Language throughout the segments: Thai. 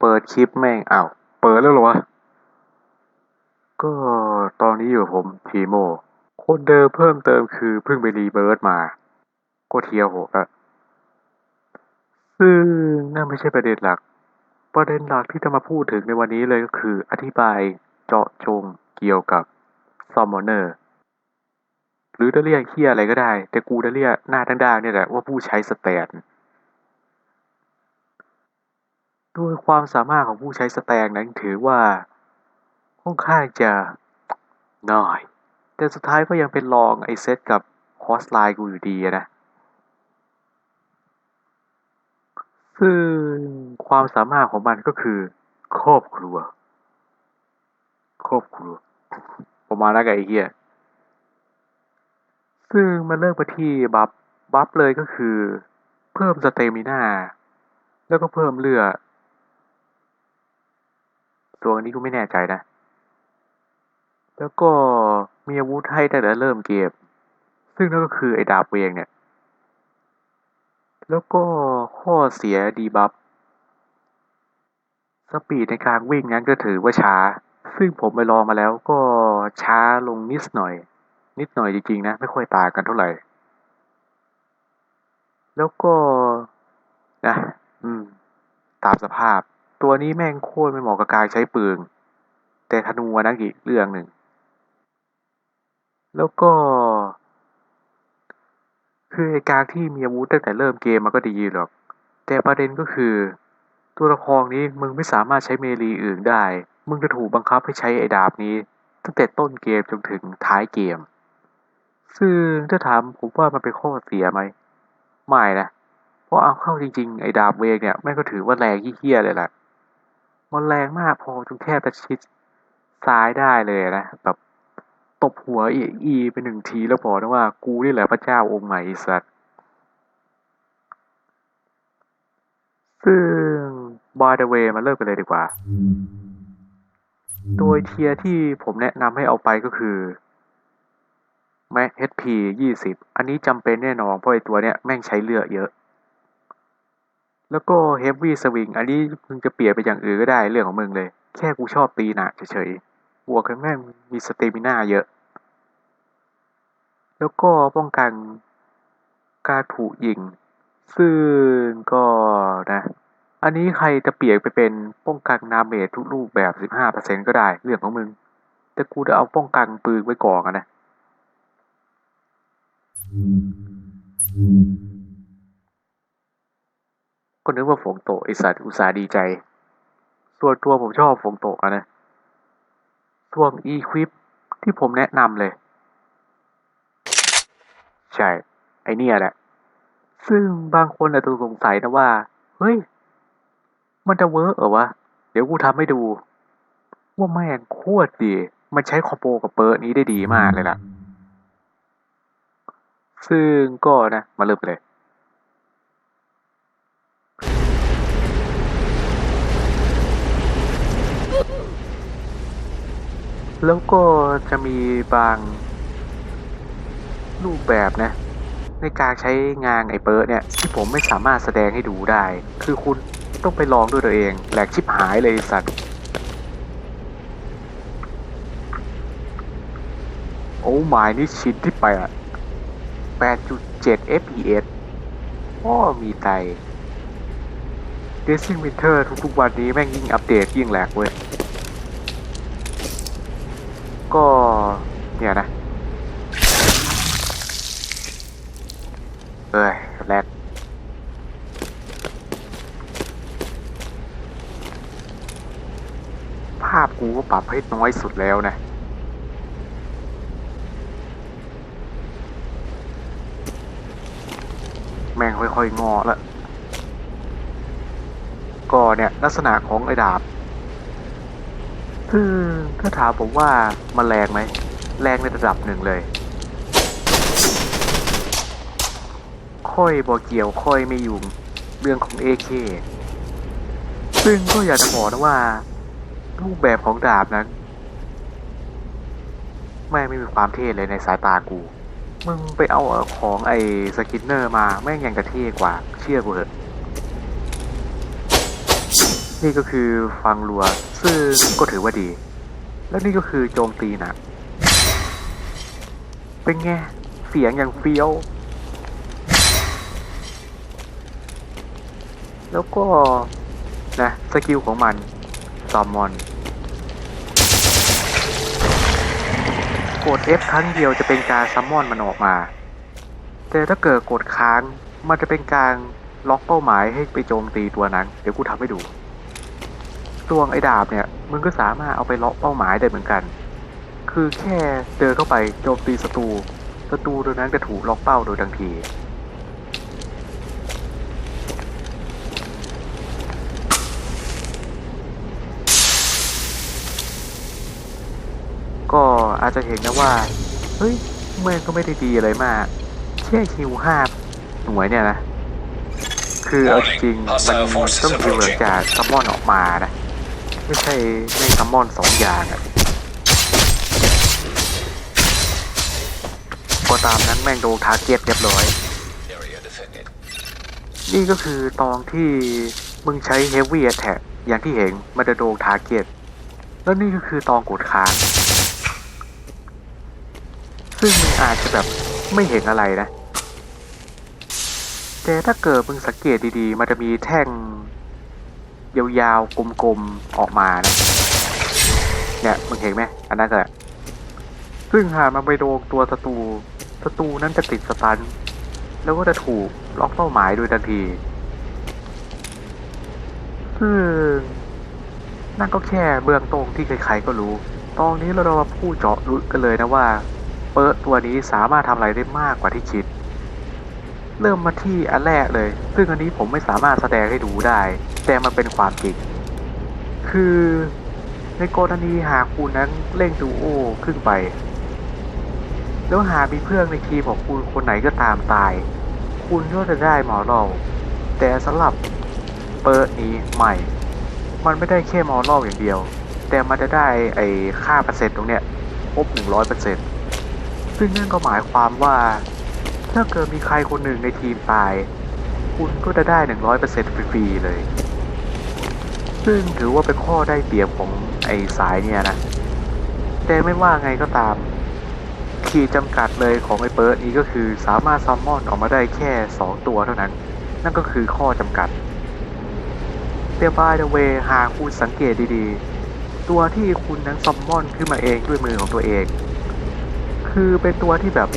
เปิดคลิปแม่งอ้าวเปิดแล้วเหรอวะ ก็ตอนนี้อยู่ผมทีโม คนเดิมเพิ่มเติมคือเพิ่งไปรีเบิร์ดมา ก็เทียวหกอะซึ่งนั่นไม่ใช่ประเด็นหลัก ประเด็นหลักที่จะมาพูดถึงในวันนี้เลยก็คืออธิบายเจาะจงเกี่ยวกับซอมมอนเนอร์หรือจะเรียกเคียอะไรก็ได้ แต่กูจะเรียกหน้าด้านๆเนี่ยแหละว่าผู้ใช้สแตน โดยความสามารถของผู้ใช้สแตนนั้นถือว่าค่อนข้างจะน้อย แต่สุดท้ายก็ยังเป็นรองไอเซตกับคอสไลน์กูอยู่ดีนะ ซึ่งความสามารถของมันก็คือ ครอบครัว ครอบครัว ประมาณนั้นไอ้เหี้ย ซึ่งมันเริ่มไปที่บัฟ บัฟเลยก็คือ เพิ่มสเตมิน่า แล้วก็เพิ่มเลือด ตัวนี้กูไม่แน่ใจนะ แล้วก็มีอาวุธให้ตั้งแต่เริ่มเกม ซึ่งนั่นก็คือไอ้ดาบเวงเนี่ย แล้วก็ข้อเสียดีบัฟ สปีดในการวิ่งนั้นก็ถือว่าช้า ซึ่งผมไปลองมาแล้วก็ช้าลงนิดหน่อย นิดหน่อยจริงๆนะ ไม่ค่อยต่างกันเท่าไหร่ แล้วก็นะ อืม ตามสภาพ ตัวนี้แม่งโคตรไม่เหมาะกับการใช้ปืน แต่ธนูนะอีกเรื่องหนึ่ง แล้วก็ คือไอการที่มีอาวุธตั้งแต่เริ่มเกมมันก็ดีหรอก แต่ประเด็นก็คือ ตัวละครนี้มึงไม่สามารถใช้เมลีอื่นได้ มึงจะถูกบังคับให้ใช้ไอ้ดาบนี้ ตั้งแต่ต้นเกมจนถึงท้ายเกม ซึ่งถ้าถามผมว่ามันเป็นข้อเสียไหม ไม่นะ เพราะเอาเข้าจริงๆ ไอ้ดาบเวกเนี่ยแม่งก็ถือว่าแรงเหี้ยเลยแหละ มันแรงมากพอจนแทบจะชิดซ้ายได้เลยนะแบบตบหัวอีอีไปหนึ่งทีแล้วบอกนะว่ากูนี่แหละพระเจ้าองค์ใหม่อ้สัตว์ซึ่ง by the way มาเริ่มกันเลยดีกว่า โดยเทียที่ผมแนะนำให้เอาไปก็คือ Max HP 20 อันนี้จำเป็นแน่นอนเพราะไอตัวเนี้ยแม่งใช้เลือดเยอะ แล้วก็ Heavy Swing อันนี้มึงจะเปลี่ยนไปอย่างอื่นก็ได้เรื่องของมึงเลย แค่กูชอบตีหนักเฉยๆบวกกันแม่งมีสเตมิน่าเยอะ แล้วก็ป้องกันการถูกยิง ซึ่งก็นะ อันนี้ใครจะเปลี่ยนไปเป็นป้องกันนาเมจทุกรูปแบบ 15%ก็ได้เรื่องของมึง แต่กูจะเอาป้องกันปืนไว้ก่อนอะนะ ก็นึกว่าฝงโตไอสัตว์อุตส่าห์ดีใจ ส่วนตัวผมชอบฝงโตะอะนะ ส่วนอีควิปที่ผมแนะนำเลย ใช่ ไอเนี่ยแหละ ซึ่งบางคนอาจจะสงสัยนะว่า เฮ้ย มันจะเวิร์กเหรอวะ เดี๋ยวกูทำให้ดู ว่าแม่งโคตรดี มันใช้คอมโบกับเปิร์นี้ได้ดีมากเลยล่ะ ซึ่งก็นะ มาเริ่มเลย แล้วก็จะมีบางรูปแบบนะ ในการใช้งานไอ้เปิร์เนี่ย ที่ผมไม่สามารถแสดงให้ดูได้ คือคุณต้องไปลองด้วยตัวเองแหลกชิบหายเลยสัตว์ โอ้หมายนี่ชิ้นที่แปด8.7 fps อ้มีไต Racing Winter ทุกๆวันนี้แม่งยิ่งอัปเดตยิ่งแหลกเว้ย ก็เนี่ยนะเอ้ยแรกภาพกูก็ปรับให้น้อยสุดแล้วนะแม่งค่อยๆงอละก็เนี่ยลักษณะของไอ้ดาบ คือถ้าถามผมว่ามันแรงไหม แรงในระดับหนึ่งเลย ค่อยบอเกี่ยวค่อยไม่ยุ่งเรื่องของ AK ซึ่งก็อยากจะบอกนะว่า รูปแบบของดาบนั้นไม่ไม่มีความเท่เลยในสายตากู มึงไปเอาของไอ้สกินเนอร์มาแม่งยังกระเท่กว่า เชื่อกูเถอะ นี่ก็คือฟังรัวซึ่งก็ถือว่าดี แล้วนี่ก็คือโจมตีหนัก เป็นไง เสียงอย่างเฟี้ยว แล้วก็ นะ สกิลของมัน ซอมมอน กด F ครั้งเดียวจะเป็นการซัมมอนมันออกมา แต่ถ้าเกิดกดค้าง มันจะเป็นการล็อกเป้าหมายให้ไปโจมตีตัวนั้น เดี๋ยวกูทำให้ดู ตัวไอ้ดาบเนี่ยมึงก็สามารถเอาไปล็อกเป้าหมายได้เหมือนกัน คือแค่เดินเข้าไปโจมตีศัตรูศัตรูตัวนั้นจะถูกล็อกเป้าโดยทันทีก็อาจจะเห็นนะว่า เฮ้ยเมื่อก็ไม่ได้ดีอะไรมากแค่คิวห้าหน่วยเนี่ยนะ คือเอาจริงมันต้องคิวหลังจากซัมมอนออกมานะ ไม่ใช่ไม่ซัมมอนสองอย่างอะก็ตามนั้นแม่งโดนทาเก็ตเรียบร้อย นี่ก็คือตอนที่มึงใช้ Heavy Attack อย่างที่เห็นมันจะโดนทาเก็ตแล้วนี่ก็คือตอนกดค้าง ซึ่งมึงอาจจะแบบไม่เห็นอะไรนะ แต่ถ้าเกิดมึงสังเกตดีๆ มันจะมีแท่ง ยาวๆ กลมๆ ออกมานะ เนี่ยมึงเห็นไหม อันนั้นก็แหละซึ่งหากมันไปโดนตัวศัตรูศัตรูนั้นจะติดสตัน แล้วก็จะถูกล็อกเป้าหมายโดยทันที ซึ่งนั่นก็แค่เบื้องต้นที่ใครๆก็รู้ ตอนนี้เรามาพูดเจาะลึกกันเลยนะว่า เปิร์ตัวนี้สามารถทำอะไรได้มากกว่าที่คิด เริ่มมาที่อันแรกเลย ซึ่งอันนี้ผมไม่สามารถแสดงให้ดูได้ แต่มันเป็นความจริง คือในกรณีหากคุณนั้นเล่งดูโอขึ้นไป แล้วหากมีเพื่อนในทีมของคุณคนไหนก็ตามตาย คุณก็จะได้หมอรัลแต่สำหรับเปิร์นี้ใหม่ มันไม่ได้แค่หมอรัลอย่างเดียว แต่มันจะได้ไอ้ค่าเปอร์เซ็นต์ตรงเนี้ยครบหนึ่งร้อยเปอร์เซ็นต์ซึ่งนั่นก็หมายความว่า ถ้าเกิดมีใครคนหนึ่งในทีมตาย คุณก็จะได้หนึ่งร้อยเปอร์เซ็นต์ฟรีๆเลย ซึ่งถือว่าเป็นข้อได้เปรียบของไอ้สายเนี่ยนะ แต่ไม่ว่าไงก็ตาม ขีดจำกัดเลยของไอ้เปิร์ดนี้ก็คือสามารถซัมมอนออกมาได้แค่ 2 ตัวเท่านั้น นั่นก็คือข้อจำกัดแต่ by the way หากคุณสังเกตดีๆ ตัวที่คุณนั้นซัมมอนขึ้นมาเองด้วยมือของตัวเอง คือเป็นตัวที่แบบ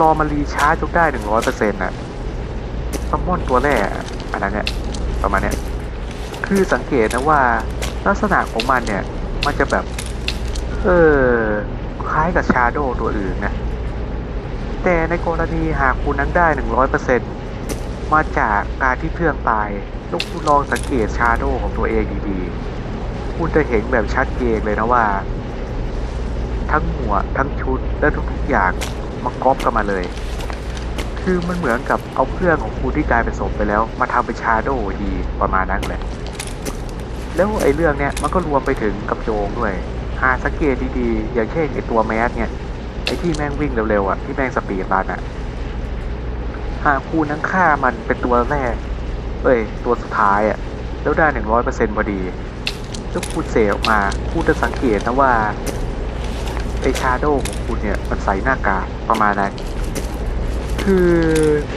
รอมารีชาร์จจนได้หนึ่งร้อยเปอร์เซ็นต์น่ะซัมมอนตัวแรกอะอันนั้นเนี่ยประมาณเนี้ยคือสังเกตนะว่าลักษณะของมันเนี่ย มันจะแบบ เออ คล้ายกับชาโดตัวอื่นนะ แต่ในกรณีหากคุณนั้นได้หนึ่งร้อยเปอร์เซ็นต์มาจากการที่เพื่อนตายแล้วคุณลองสังเกตชาโดของตัวเองดีๆ คุณจะเห็นแบบชัดเจนเลยนะว่า ทั้งหัวกทั้งชุดและทุกๆอย่าง มันก๊อปกันมาเลย คือมันเหมือนกับเอาเพื่อนของคุณที่กลายเป็นศพไปแล้ว มาทำเป็นชาโดดีประมาณนั้นแหละแล้วไอ้เรื่องเนี้ยมันก็รวมไปถึงกับโจงด้วย หาสังเกตดีๆ อย่างเช่นไอ้ตัวแมสเนี่ยไอ้ที่แม่งวิ่งเร็วๆอะที่แม่งสปีดรันอะหากคุณนั้นฆ่ามันเป็นตัวแรก เอ้ย ตัวสุดท้ายอะ แล้วได้หนึ่งร้อยเปอร์เซ็นต์พอดี แล้วคุณเสกออกมาคุณจะสังเกตนะว่า ไอ้ชาโดของคุณเนี่ย มันใส่หน้ากากประมาณนั้น คือ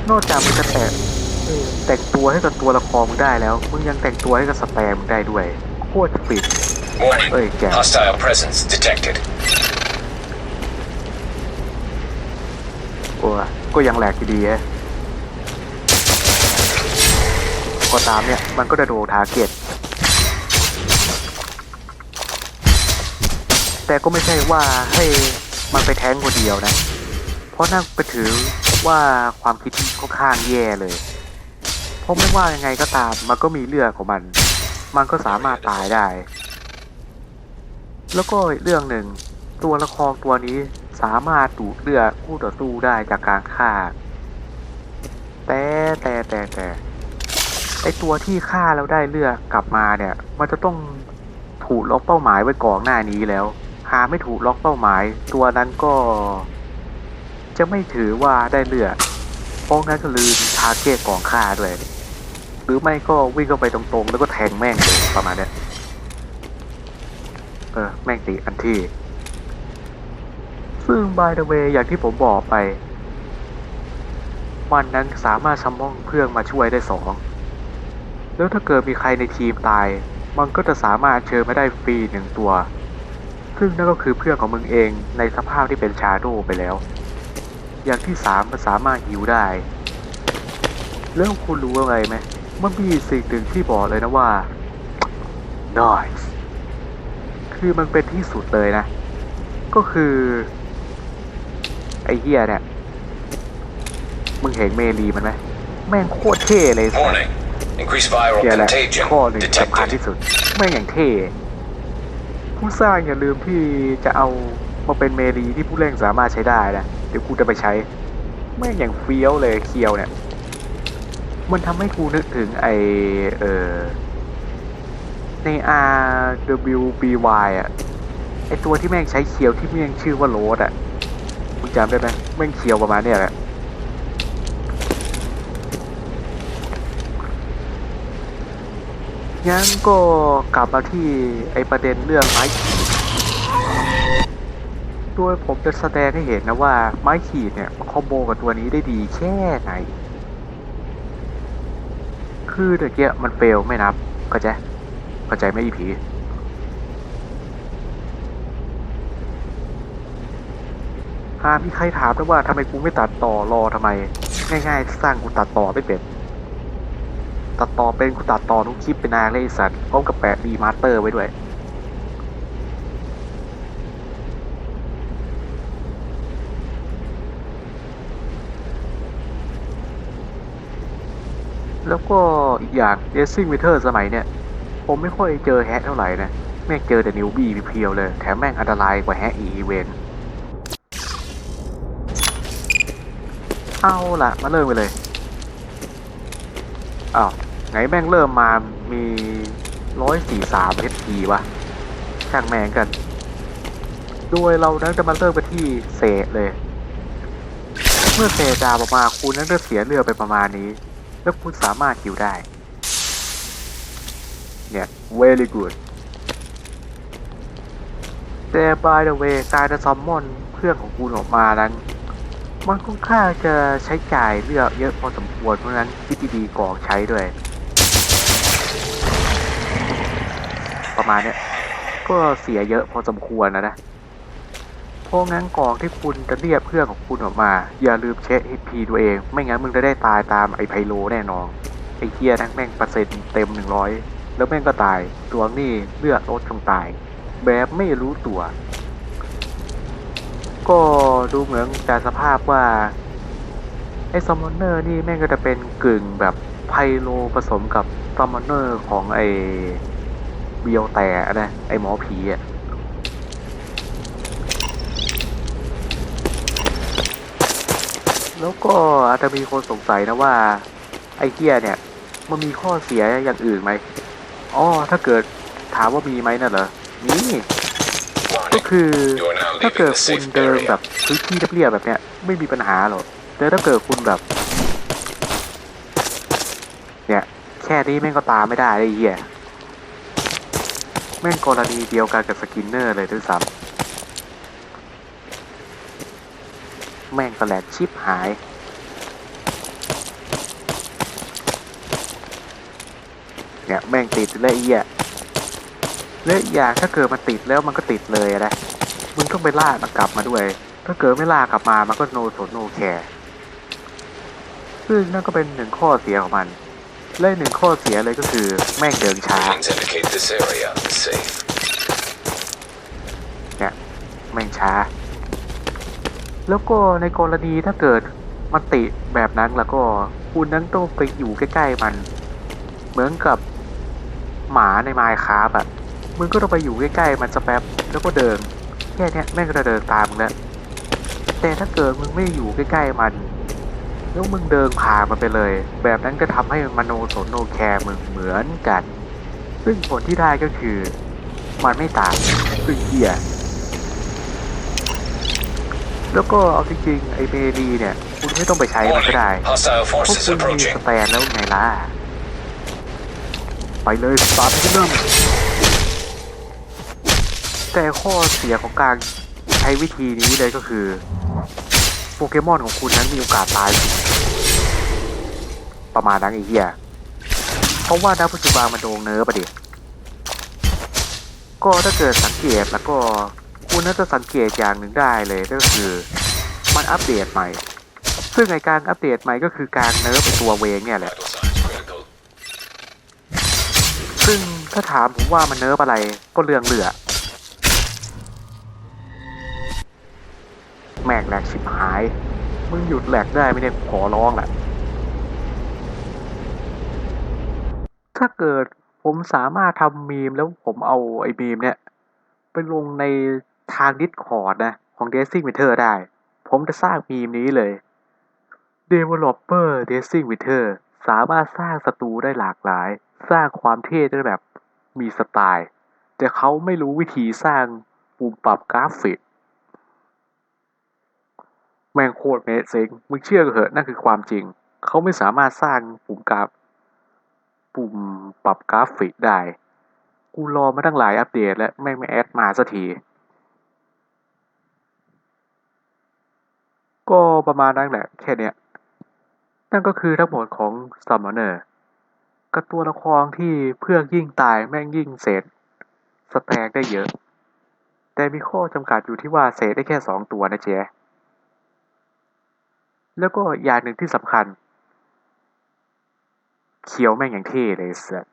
นอกจากมันจะแต่งเออแต่งตัวให้กับตัวละครมึงได้แล้ว มึงยังแต่งตัวให้กับสแปมมึงได้ด้วย โคตรฟิน Warning. Oi, Jack. Hostile presence detected. โอ้ยก็ยังแหลกอยู่ดีฮะก็ตามเนี่ย มันก็จะโดนทาร์เก็ต แต่ก็ไม่ใช่ว่าให้มันไปแทงคนเดียวนะ เพราะนั่นไปถือว่าความคิดที่ค่อนข้างแย่เลย เพราะไม่ว่ายังไงก็ตามมันก็มีเลือดของมัน มันก็สามารถตายได้ แล้วก็เรื่องหนึ่งตัวละครตัวนี้สามารถดูดเลือดคู่ต่อสู้ได้จากการฆ่า แต่แต่แต่แต่ไอตัวที่ฆ่าแล้วได้เลือดกลับมาเนี่ย มันจะต้องถูกล็อกเป้าหมายไว้ก่อนหน้านี้แล้ว หาไม่ถูกล็อกเป้าหมาย ตัวนั้นก็ จะไม่ถือว่าได้เลือดเพราะงั้นก็ลืมทาร์เก็ตก่อนฆ่าด้วยหรือไม่ก็วิ่งเข้าไปตรงๆ แล้วก็แทงแม่งเลยประมาณนี้เออแม่งตีอันที่ ซึ่ง by the way อย่างที่ผมบอกไป มันนั้นสามารถซัมมอนเพื่อนมาช่วยได้สอง แล้วถ้าเกิดมีใครในทีมตาย มันก็จะสามารถเชิญมาได้ฟรีหนึ่งตัว ซึ่งนั่นก็คือเพื่อนของมึงเองในสภาพที่เป็นชาโดไปแล้ว อย่างที่สามมันสามารถหิวได้ แล้วคุณรู้อะไรไหมมันมีสิ่งหนึ่งที่บอกเลยนะว่า nice คือมันเป็นที่สุดเลยนะ ก็คือ ไอ้เหี้ยเนี่ย มึงเห็นเมลีมันไหมแม่งโคตรเท่เลยสัส Warning. Increased viral เหี้ยแหละ contagion ข้อหนึ่งสำคัญ detected. ที่สุด แม่งอย่างเท่ ผู้สร้างอย่าลืมที่จะเอามาเป็นเมลีที่ผู้เล่นสามารถใช้ได้นะ เดี๋ยวกูจะไปใช้ แม่งอย่างเฟี้ยวเลยเคียวเนี่ย มันทำให้กูนึกถึงไอเออใน RWBY อะ ไอตัวที่แม่งใช้เคียวที่แม่งชื่อว่าโรสอะ มึงจำได้ไหมแม่งเคียวประมาณเนี้ยแหละ งั้นก็กลับมาที่ไอประเด็นเรื่องไม้ขีดโดยผมจะแสดงให้เห็นนะว่าไม้ขีดเนี่ยมันคอมโบกับตัวนี้ได้ดีแค่ไหน คือเดี๋ยวเกี้ยมันเฟลไม่นับเข้าใจเข้าใจไหมอีผีหามีใครถามด้วยว่าทำไมกูไม่ตัดต่อรอทำไม ง่ายๆ สร้างกูตัดต่อไม่เป็น ตัดต่อเป็นกูตัดต่อทุกคลิปเป็นนางเลยสัตว์พร้อมกับแปะดีมาสเตอร์ไว้ด้วยแล้วก็อีกอย่างเดซิ่งวิเทอร์สมัยเนี่ย ผมไม่ค่อยเจอแฮกเท่าไหร่นะ แม่งเจอแต่นิวบี้เพียวเลย แถมแม่งอันตรายกว่าแฮกอีเวนเอาละมาเริ่มกันเลย อ้าว ไงแม่งเริ่มมามีร้อยสี่สามเอทีวะช่างแม่งกันโดยเรานั้นจะมาเริ่มกันที่เศษเลย เมื่อเศษดาวออกมาคุณนั้นจะเสียเรือไปประมาณนี้ แล้วคุณสามารถคิวได้ เนี่ย very good แต่ by the way การจะซัมมอนเพื่อนของคุณออกมานั้น มันค่อนข้างจะใช้จ่ายเลือกเยอะพอสมควรเพราะนั้นคิดดีๆก่อใช้ด้วย ประมาณเนี้ยก็เสียเยอะพอสมควรนะนะเพราะงั้นกอนที่คุณจะเรียกเพื่อนของคุณออกมา อย่าลืมเช็ค HP ตัวเอง ไม่งั้นมึงจะได้ตายตามไอ้ไพโลแน่นอนไอ้เกียนั่งแม่งเปอร์เซ็นต์เต็มหนึ่งร้อยแล้วแม่งก็ตายตัวนี่เลือดลดจงตาย แบบไม่รู้ตัว ก็ดูเหมือนจากสภาพว่าไอ้ซัมมอนเนอร์นี่แม่งก็จะเป็นกึ่งแบบไพโลผสมกับซัมมอนเนอร์ของไอ เบียวแต่นะไอหมอผีอะแล้วก็อาจจะมีคนสงสัยนะว่า ไอเกียเนี่ย มันมีข้อเสียอย่างอื่นไหมอ๋อถ้าเกิดถามว่ามีไหมน่ะเหรอมีก็คือถ้าเกิดคุณเดินแบบพื้นที่เรียบๆแบบเนี้ยไม่มีปัญหาหรอกแต่ถ้าเกิดคุณแบบ เนี่ย แค่นี้แม่งก็ตามไม่ได้เลยไอ้เหี้ย ม่งกรณีเดียวกันกับสกินเนอร์เลยด้วยซ้ำแม่งกระแหลกชิปหาย เนี่ย แม่งติดเลยไอ้เหี้ยและอย่างถ้าเกิดมันติดแล้วมันก็ติดเลยนะมึงต้องไปล่ามันกลับมาด้วย ถ้าเกิดไม่ล่ากลับมามันก็โนสนโนแคร์ซึ่งนั่นก็เป็นหนึ่งข้อเสียของมัน และหนึ่งข้อเสียเลยก็คือแม่งเดินช้า Readings indicate this area is safe. เนี่ยแม่งช้า แล้วก็ในกรณีถ้าเกิดมันติแบบนั้นแล้วก็คุณนั้นต้องไปอยู่ใกล้ๆมัน เหมือนกับหมาในไมค์คาร์บอะมึงก็ต้องไปอยู่ใกล้ๆมันสักแป๊บแล้วก็เดินแค่เนี้ยแม่งก็จะเดินตามมึงแล้วแต่ถ้าเกิดมึงไม่อยู่ใกล้ๆมัน แล้วมึงเดินผ่านมันไปเลย แบบนั้นก็ทำให้มโนสนโนแคร์มึงเหมือนกัน ซึ่งผลที่ได้ก็คือ มันไม่ตามซึ่งเหี้ยแล้วก็เอาจริงๆไอเมรีเนี่ย คุณไม่ต้องไปใช้มันก็ได้ Warning. Hostile เพราะ forces คุณมี approaching. สแตนแล้วไงล่ะ ไปเลยสตาร์ทที่เริ่มแต่ข้อเสียของการใช้วิธีนี้เลยก็คือ โปเกมอนของคุณนั้นมีโอกาสตายสูงประมาณนั้นไอ้เหี้ยเพราะว่าดาวปัจจุบันมันโดนเนื้อประเดี๋ยก็ถ้าเกิดสังเกตแล้วก็คุณน่าจะสังเกตอย่างหนึ่งได้เลยก็คือมันอัปเดตใหม่ ซึ่งในการอัปเดตใหม่ก็คือการเนิร์ฟตัวเวงเนี่ยแหละ ซึ่งถ้าถามผมว่ามันเนิร์ฟอะไรก็เรื่องเหลือ แม่งแหลกชิบหาย มึงหยุดแหลกได้ไมเนี่ยขอร้องแหละถ้าเกิดผมสามารถทำมีมแล้วผมเอาไอ้มีมเนี่ย ไปลงในทางดิสคอร์ดนะ ของ d a c i n g w i t h e r ได้ ผมจะสร้างมีมนี้เลย Developer d a c i n g w i t h e r สามารถสร้างศัตรูได้หลากหลาย สร้างความเท่ได้แบบมีสไตล์ แต่เขาไม่รู้วิธีสร้างปุ่มปรับกราฟิก แม่งโคตรเมเซ็งมึงเชื่อกันเถอะนั่นคือความจริง เขาไม่สามารถสร้างปุ่มกราฟปุ่มปรับกราฟิกได้ กูรอมาตั้งหลายอัปเดต แล้วแม่งไม่แอดมาสักที ก็ประมาณนั้นแหละแค่เนี้ย นั่นก็คือทั้งหมดของ Summoner กับตัวละครที่เพื่อยิ่งตายแม่งยิ่งเศษสแต็กได้เยอะ แต่มีข้อจำกัดอยู่ที่ว่าเศษได้แค่สองตัวนะเจ๊ แล้วก็อย่างหนึ่งที่สำคัญ เคี้ยวแม่งอย่างเท่เลยสัส